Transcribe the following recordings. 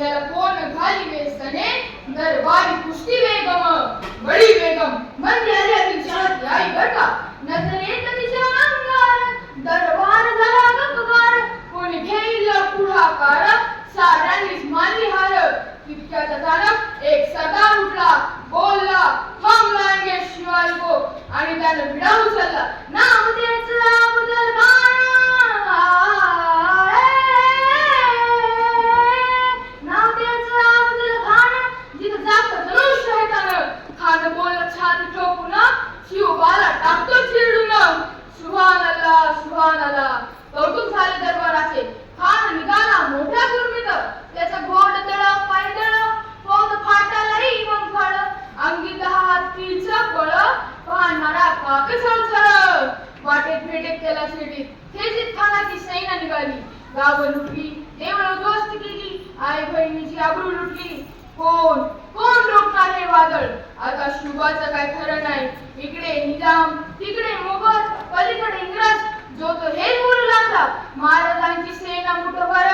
याला कोण घाली वेसने दरबारी कुस्ती वेगम बडी वेगम म्हणजे आल्यातील शहरातली आई बर का? नजरेत तिच्या अंगार दरबार झाला गपगार कोणी घेईल पुढाकार? साऱ्यांनीच मानली हार. तितक्यात अचानक एक सदा उठला. बोलला हम लाएंगे शिवाजी को आणि त्यानं विडा उचलला नाम त्याचं अफजल पाहणारा काक वाटेत भेटेत केला शिर्डीत तेजीत खानाची सैना निघाली गाव लुटली देवळ उद्ध्वस्त केली आई बहिणीची आबरू लुटली. कोण? कोण रोखणार हे वादळ? आता शुभाचं काय खरं नाही. इकडे निजाम तिकडे मोगल पलीकडे इंग्रज. जो तो हे बोलू लागला महाराजांची सेना मुठभर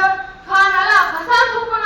खानाला कसा झोपणार